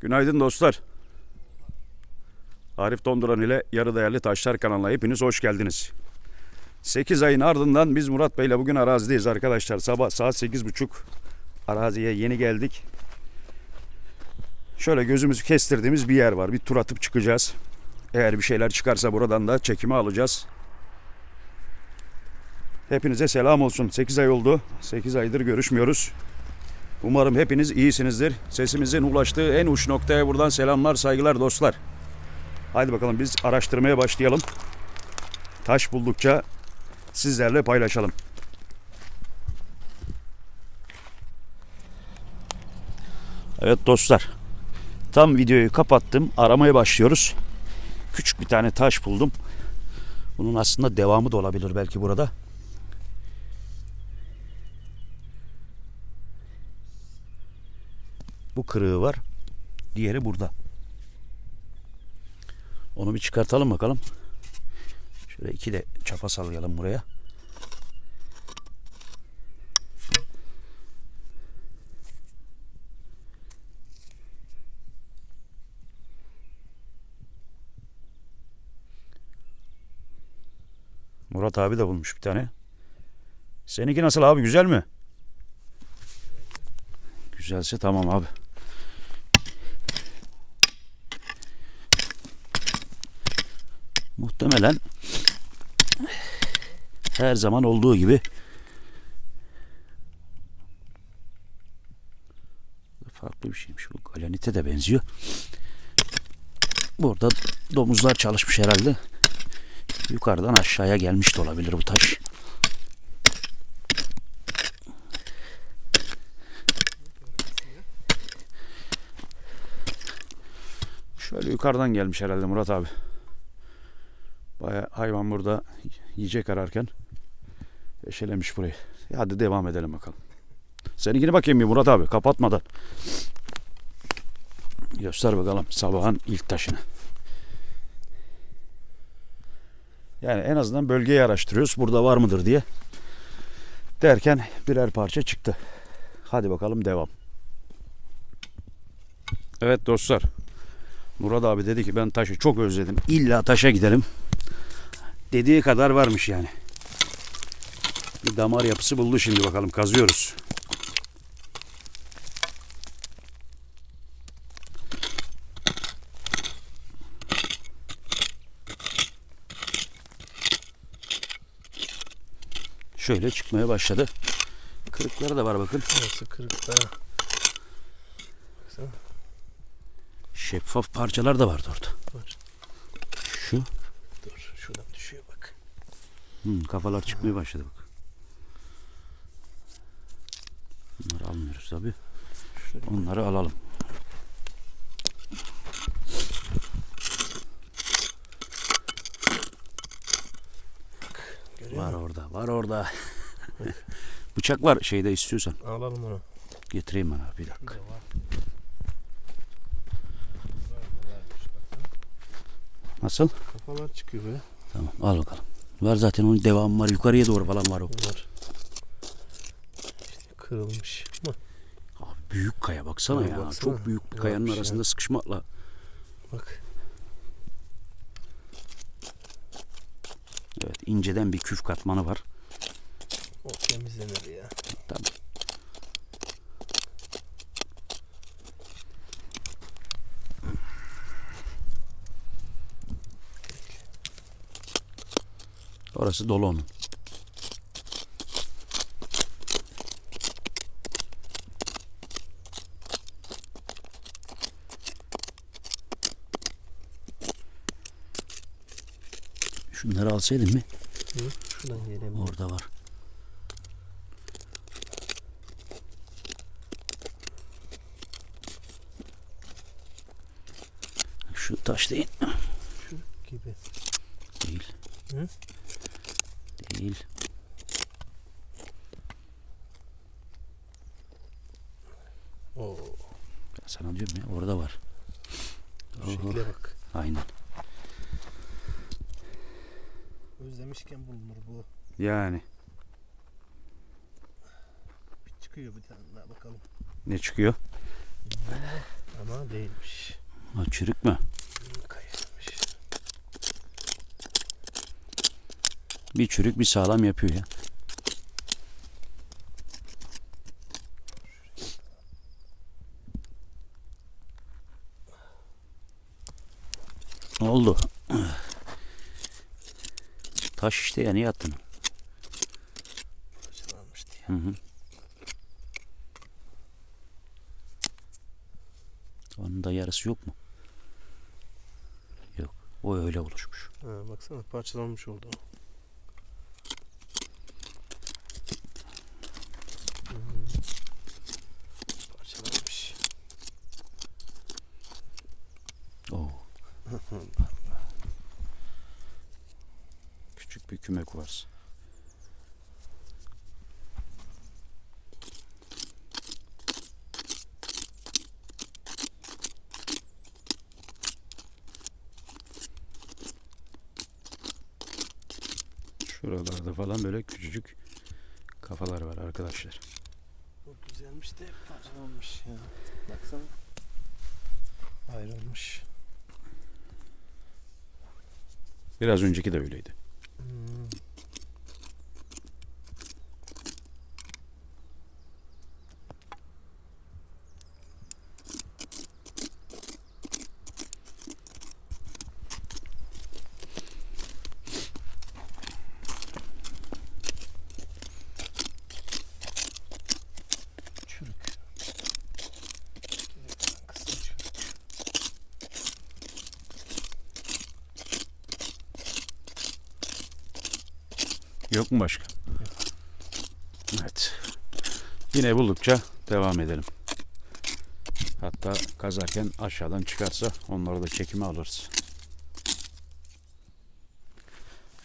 Günaydın dostlar. Arif Donduran ile Yarı Değerli Taşlar kanalına hepiniz hoş geldiniz. 8 ayın ardından biz Murat Bey ile bugün arazideyiz arkadaşlar. Sabah saat 8.30 araziye yeni geldik. Şöyle gözümüzü kestirdiğimiz bir yer var. Bir tur atıp çıkacağız. Eğer bir şeyler çıkarsa buradan da çekimi alacağız. Hepinize selam olsun. 8 ay oldu. 8 aydır görüşmüyoruz. Umarım hepiniz iyisinizdir. Sesimizin ulaştığı en uç noktaya buradan selamlar, saygılar dostlar. Haydi bakalım biz araştırmaya başlayalım. Taş buldukça sizlerle paylaşalım. Evet dostlar. Tam videoyu kapattım. Aramaya başlıyoruz. Küçük bir tane taş buldum. Bunun aslında devamı da olabilir belki burada. Bu kırığı var. Diğeri burada. Onu bir çıkartalım bakalım. Şöyle iki de çapa sallayalım buraya. Murat abi de bulmuş bir tane. Seninki nasıl abi güzel mi? Güzelse tamam abi. Muhtemelen her zaman olduğu gibi farklı bir şeymiş bu. Galanite de benziyor. Burada domuzlar çalışmış herhalde. Yukarıdan aşağıya gelmiş de olabilir bu taş. Şöyle yukarıdan gelmiş herhalde Murat abi. Baya hayvan burada yiyecek ararken eşelemiş burayı. Hadi devam edelim bakalım. Seninkine bakayım bir Murat abi kapatmadan. Göster bakalım sabahın ilk taşını. Yani en azından bölgeyi araştırıyoruz. Burada var mıdır diye. Derken birer parça çıktı. Hadi bakalım devam. Evet dostlar. Murat abi dedi ki ben taşı çok özledim. İlla taşa gidelim. Dediği kadar varmış yani. Bir damar yapısı buldu şimdi bakalım kazıyoruz. Şöyle çıkmaya başladı. Kırıkları da var bakın. Nasıl? Baksana. Şeffaf parçalar da vardı orada. Var. Şu Dur şuradan düşüyor bak. Hmm, kafalar çıkmaya başladı bak. Bunları almıyoruz tabi. Onları alalım. Görüyor Var musun? orada, var orada. Bıçak var şeyde istiyorsan. Alalım onu. Getireyim bana bir dakika. Nasıl? Kafalar çıkıyor be. Tamam al bakalım. Var zaten onun devamı var. Yukarıya doğru falan var o. Bunlar. İşte kırılmış. Ama Abi büyük kaya baksana Ya ya. baksana. Çok büyük bir kayanın Varmış ya. arasında sıkışmakla. bak. Evet inceden bir küf katmanı var. O temizlenir ya. Tabii. Orası dolu onun. Şunları alsaydın mı? Hı? Şuradan gelelim. Orada var. Şu taş değil. Şu gibi. Değil. Hı? Değil. Oo. Ben sana diyorum ya orada var. Bu şekle bak. Aynen. Özlemişken bulunur bu. Yani Bir çıkıyor bir tane daha bakalım. ne çıkıyor? Ama değilmiş. Ha, çürük mü? Bir çürük bir sağlam yapıyor ya. Oldu? Taş işte ya niye attın? Hı hı. Onun da yarısı yok mu? Yok. O öyle oluşmuş. Ha, baksana parçalanmış oldu. o. Hmm. Parçalanmış. Oo. Küçük bir küme kuvars. Şuralarda falan böyle küçücük kafalar var arkadaşlar. Çok güzelmiş de parçalanmış ya. Baksana. Ayrılmış. Biraz önceki de öyleydi. Yok mu başka? Evet. Yine buldukça devam edelim. Hatta kazarken aşağıdan çıkarsa onları da çekime alırız.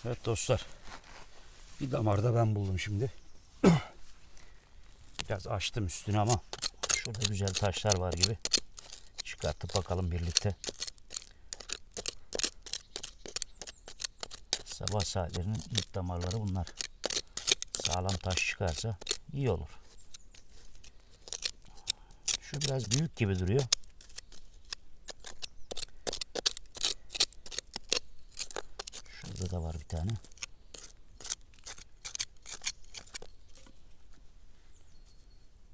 Evet dostlar. Bir damarda ben buldum şimdi. Biraz açtım üstünü ama şurada güzel taşlar var gibi. Çıkartıp bakalım birlikte. Sabah saatlerinin ilk damarları bunlar. Sağlam taş çıkarsa iyi olur. Şu biraz büyük gibi duruyor. Şurada da var bir tane.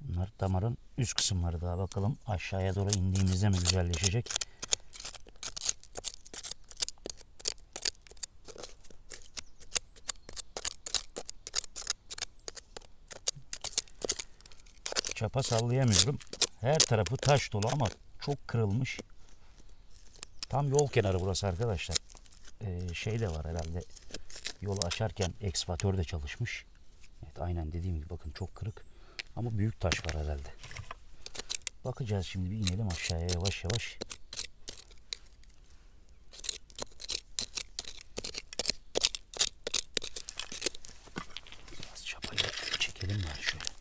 Bunlar damarın üst kısımları daha bakalım aşağıya doğru indiğimizde mi güzelleşecek? Çapa sallayamıyorum. Her tarafı taş dolu ama çok kırılmış. Tam yol kenarı burası arkadaşlar. Ee, şey de var herhalde. Yolu açarken ekskavatör de çalışmış. Evet aynen dediğim gibi bakın çok kırık. Ama büyük taş var herhalde. Bakacağız şimdi bir inelim aşağıya yavaş yavaş. Biraz çapayı çekelim var şöyle.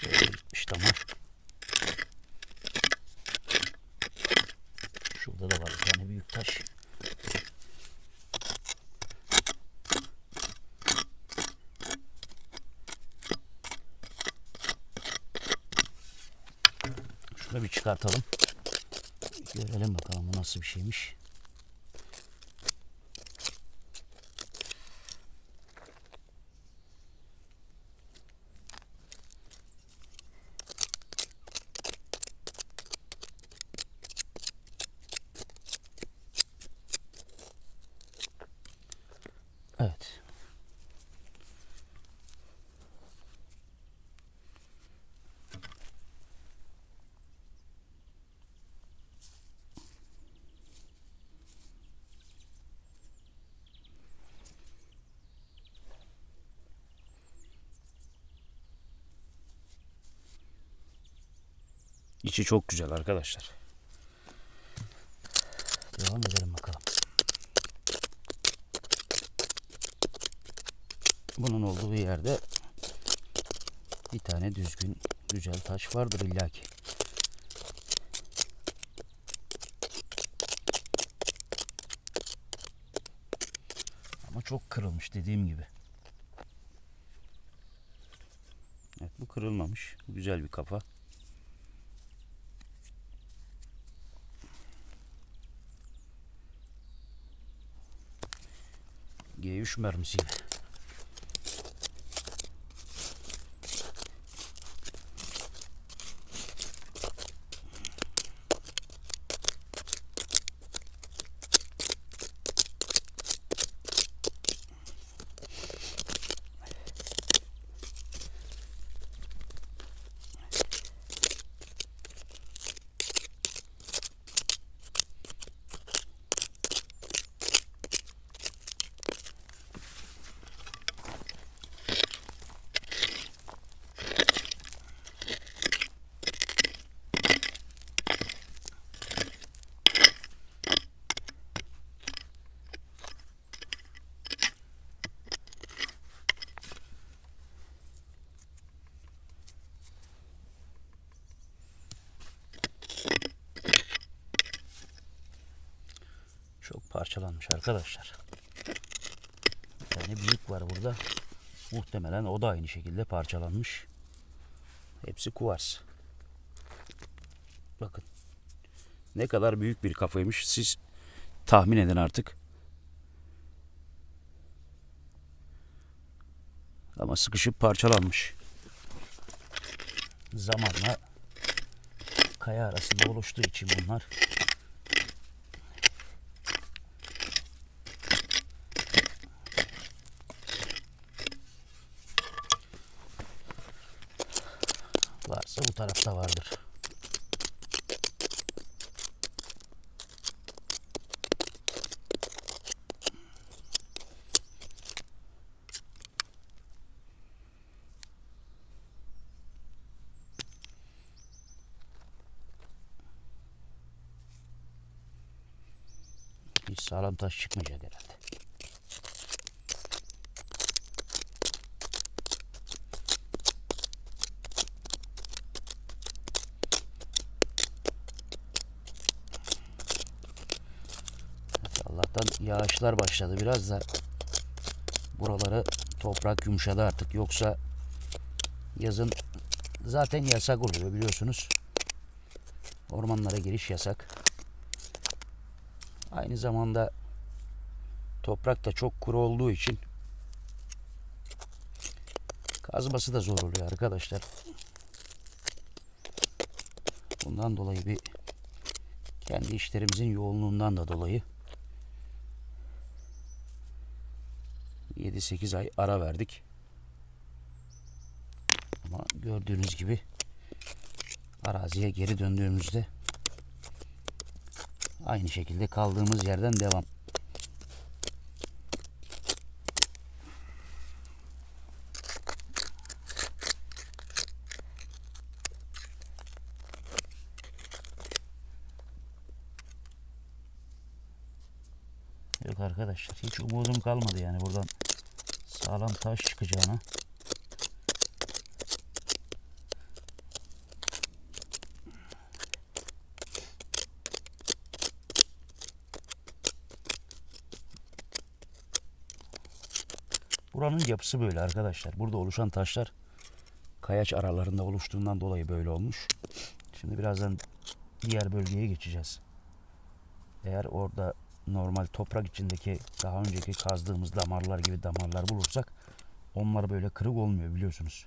Şöyle gitmiş damar. Şurada da var bir tane büyük taş. Şunu bir çıkartalım. Görelim bakalım bu nasıl bir şeymiş. İçi çok güzel arkadaşlar. Devam edelim bakalım. Bunun olduğu yerde bir tane düzgün güzel taş vardır illaki. Ama çok kırılmış dediğim gibi. Bu kırılmamış. Güzel bir kafa. G3 mermisiyle. Çok parçalanmış arkadaşlar. Bir büyük var burada. Muhtemelen o da aynı şekilde parçalanmış. Hepsi kuvars. Bakın. Ne kadar büyük bir kafaymış siz tahmin edin artık. Ama sıkışıp parçalanmış. Zamanla kaya arasında oluştuğu için bunlar Varsa bu tarafta vardır. Sağlam taş çıkmayacak herhalde. Yağışlar başladı biraz da buraları toprak yumuşadı artık yoksa yazın zaten yasak oluyor biliyorsunuz. Ormanlara giriş yasak. Aynı zamanda toprak da çok kuru olduğu için kazması da zor oluyor arkadaşlar. Bundan dolayı bir kendi işlerimizin yoğunluğundan da dolayı 7-8 ay ara verdik. Ama gördüğünüz gibi araziye geri döndüğümüzde aynı şekilde kaldığımız yerden devam. Yok arkadaşlar hiç umudum kalmadı yani buradan sağlam taş çıkacağına. Buranın yapısı böyle arkadaşlar. Burada oluşan taşlar kayaç aralarında oluştuğundan dolayı böyle olmuş. Şimdi birazdan diğer bölgeye geçeceğiz. Eğer orada normal toprak içindeki daha önceki kazdığımız damarlar gibi damarlar bulursak onlar böyle kırık olmuyor biliyorsunuz.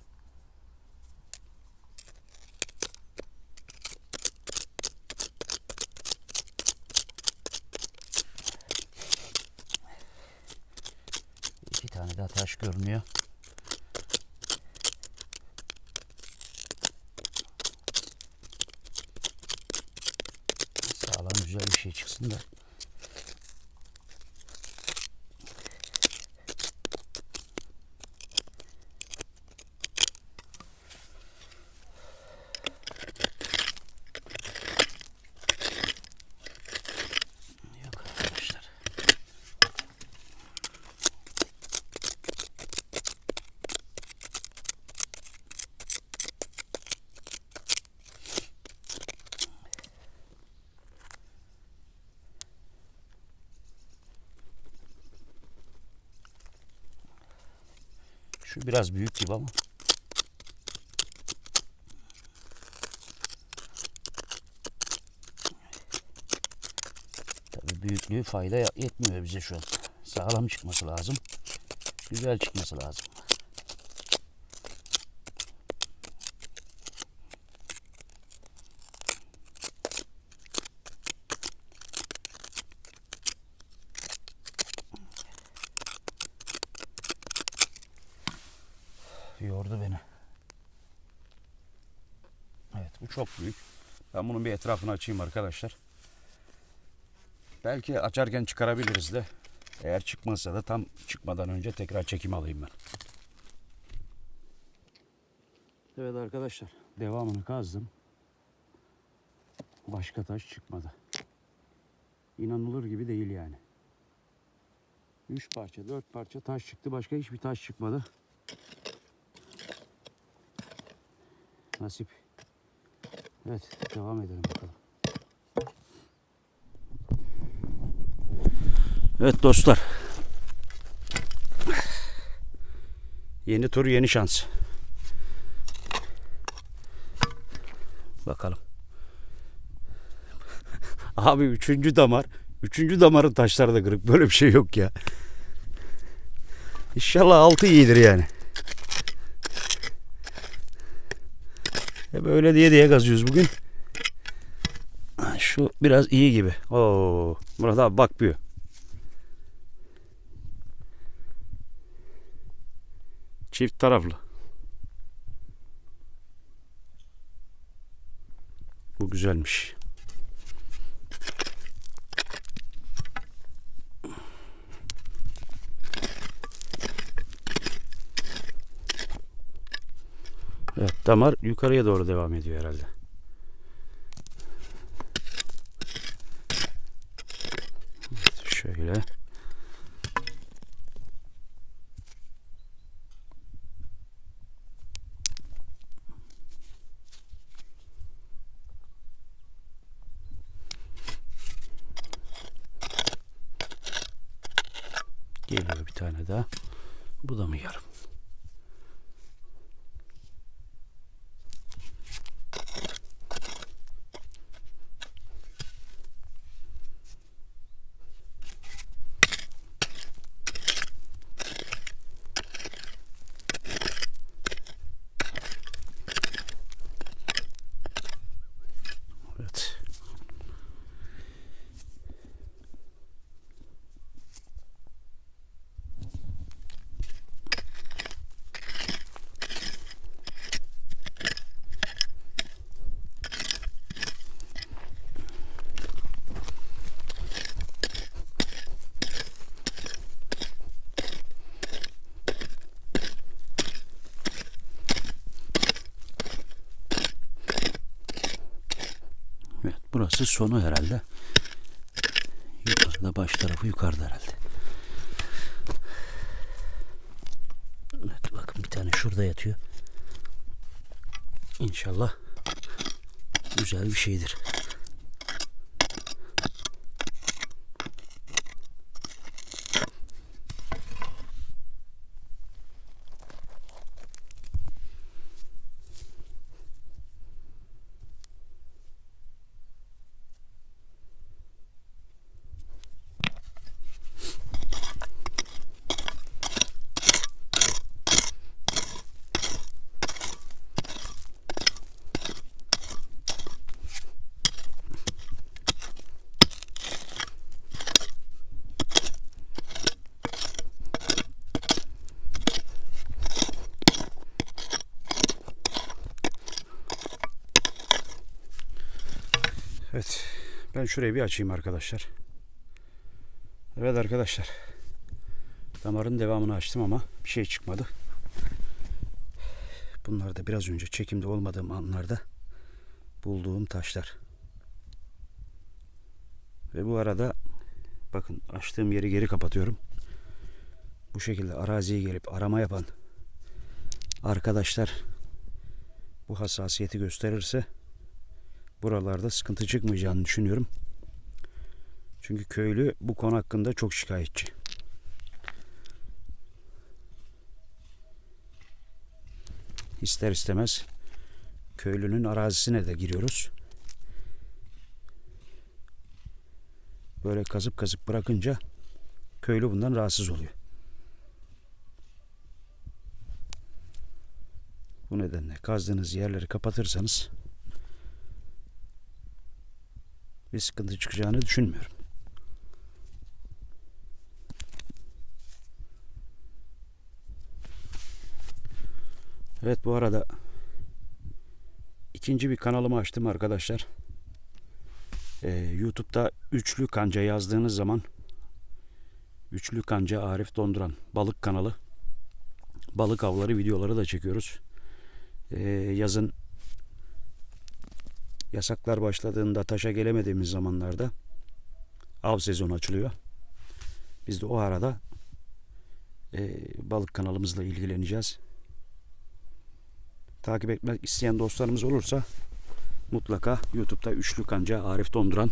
İki tane daha taş görünüyor. Sağlam güzel bir şey çıksın da. Biraz büyük gibi ama. Tabii büyüklüğü fayda yetmiyor bize şu an. Sağlam çıkması lazım. Güzel çıkması lazım. Çok büyük. Ben bunun bir etrafını açayım arkadaşlar. Belki açarken çıkarabiliriz de. Eğer çıkmazsa da tam çıkmadan önce tekrar çekim alayım ben. Evet arkadaşlar devamını kazdım. Başka taş çıkmadı. İnanılır gibi değil yani. Üç parça, dört parça taş çıktı. Başka hiçbir taş çıkmadı. Nasip. Evet, devam edelim bakalım. Evet dostlar. Yeni tur, yeni şans. Bakalım. Abi üçüncü damar. Üçüncü damarın taşları da kırık. Böyle bir şey yok ya. İnşallah altı iyidir yani. Hep öyle diye diye kazıyoruz bugün. Şu biraz iyi gibi. Oo, Murat abi bakmıyor. Çift taraflı. Bu güzelmiş. Evet, damar yukarıya doğru devam ediyor herhalde. Evet, şöyle. Geliyor bir tane daha. Bu da mı yarım? Evet. Evet, burası sonu herhalde. Yukarıda baş tarafı yukarıda herhalde. Evet bakın bir tane şurada yatıyor. İnşallah güzel bir şeydir. Evet. Ben şurayı bir açayım arkadaşlar. Evet arkadaşlar. Damarın devamını açtım ama bir şey çıkmadı. Bunlar da biraz önce çekimde olmadığım anlarda bulduğum taşlar. Ve bu arada bakın açtığım yeri geri kapatıyorum. Bu şekilde araziye gelip arama yapan arkadaşlar bu hassasiyeti gösterirse buralarda sıkıntı çıkmayacağını düşünüyorum. Çünkü köylü bu konu hakkında çok şikayetçi. İster istemez köylünün arazisine de giriyoruz. böyle kazıp kazıp bırakınca köylü bundan rahatsız oluyor. Bu nedenle kazdığınız yerleri kapatırsanız bir sıkıntı çıkacağını düşünmüyorum. Evet bu arada ikinci bir kanalımı açtım arkadaşlar. Ee, YouTube'da Üçlü Kanca yazdığınız zaman Üçlü Kanca Arif Donduran balık kanalı balık avları videoları da çekiyoruz. Ee, yazın yasaklar başladığında taşa gelemediğimiz zamanlarda av sezonu açılıyor. Biz de o arada e, balık kanalımızla ilgileneceğiz. Takip etmek isteyen dostlarımız olursa mutlaka YouTube'da Üçlü Kanca Arif Donduran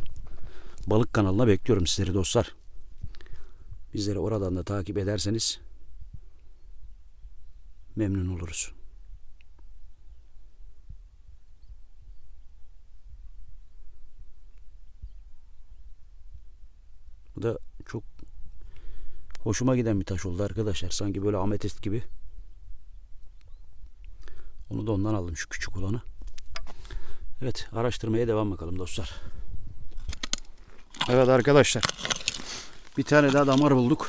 balık kanalına bekliyorum sizleri dostlar. Bizleri oradan da takip ederseniz memnun oluruz. Bu da çok hoşuma giden bir taş oldu arkadaşlar. Sanki böyle ametist gibi. Onu da ondan aldım şu küçük olanı. Evet araştırmaya devam bakalım dostlar. Evet arkadaşlar. Bir tane daha damar bulduk.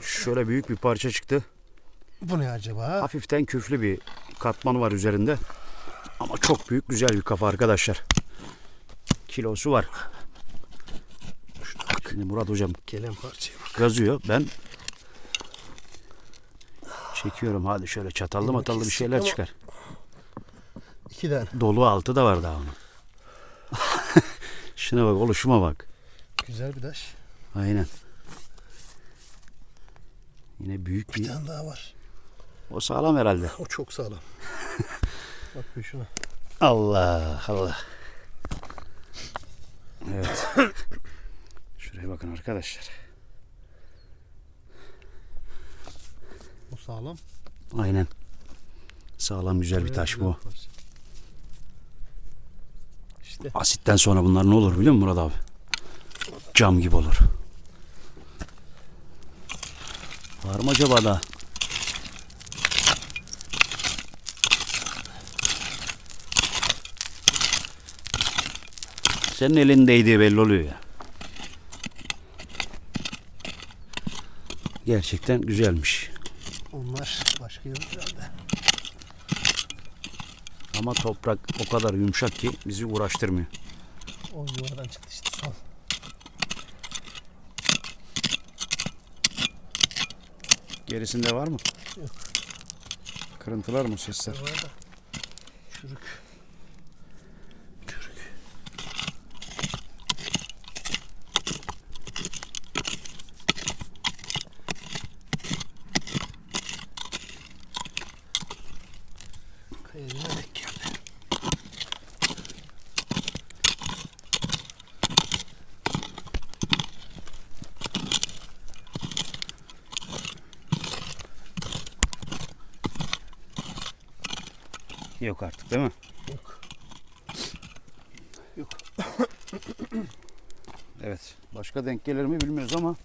Şöyle büyük bir parça çıktı. Bu ne acaba? Hafiften küflü bir katman var üzerinde. Ama çok büyük güzel bir kafa arkadaşlar. Kilosu var. Şimdi Murat hocam Gelen parçaya bak. yazıyor. Ben çekiyorum. Hadi şöyle çatallı Benim matallı bir şeyler ama- çıkar. İki tane. Dolu altı da var daha onun. Şuna bak oluşuma bak. Güzel bir taş. Aynen. Yine büyük Bir bir... tane daha var. O sağlam herhalde. O çok sağlam. bak bir şuna. Allah Allah. Evet. Bakın arkadaşlar. Bu sağlam. Aynen. Sağlam güzel bir taş bu. Parça. İşte Asitten sonra bunlar ne olur biliyor musun Murat abi? Cam gibi olur. Var mı acaba da? Senin elindeydi belli oluyor ya. Gerçekten güzelmiş. onlar başka yok herhalde. Ama toprak o kadar yumuşak ki bizi uğraştırmıyor. O yuvadan çıktı işte son. Gerisinde var mı? Yok. Kırıntılar mı sesler? Var da. Çürük. Yok artık değil mi? Yok. Yok. Evet. Başka denk gelir mi bilmiyoruz ama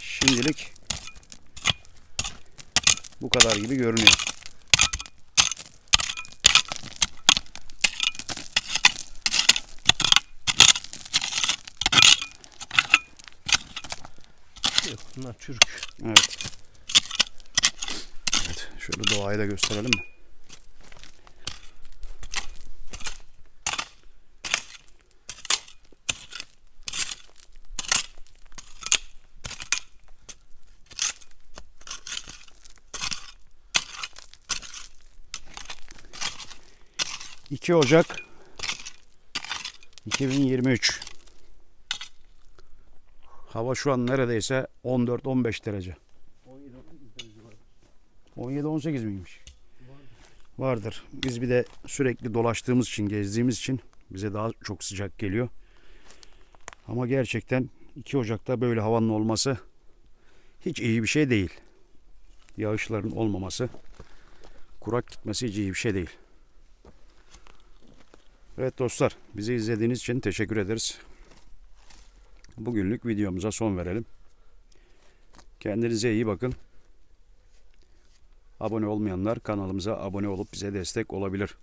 şimdilik bu kadar gibi görünüyor. Yok. Bunlar çürük. Evet. Şöyle doğayı da gösterelim mi? İki Ocak 2023 Hava şu an neredeyse 14-15 derece. 17-18 miymiş? Vardır. Biz bir de sürekli dolaştığımız için, gezdiğimiz için bize daha çok sıcak geliyor. Ama gerçekten 2 Ocak'ta böyle havanın olması hiç iyi bir şey değil. Yağışların olmaması, kurak gitmesi hiç iyi bir şey değil. Evet dostlar, bizi izlediğiniz için teşekkür ederiz. Bugünlük videomuza son verelim. Kendinize iyi bakın. Abone olmayanlar kanalımıza abone olup bize destek olabilir.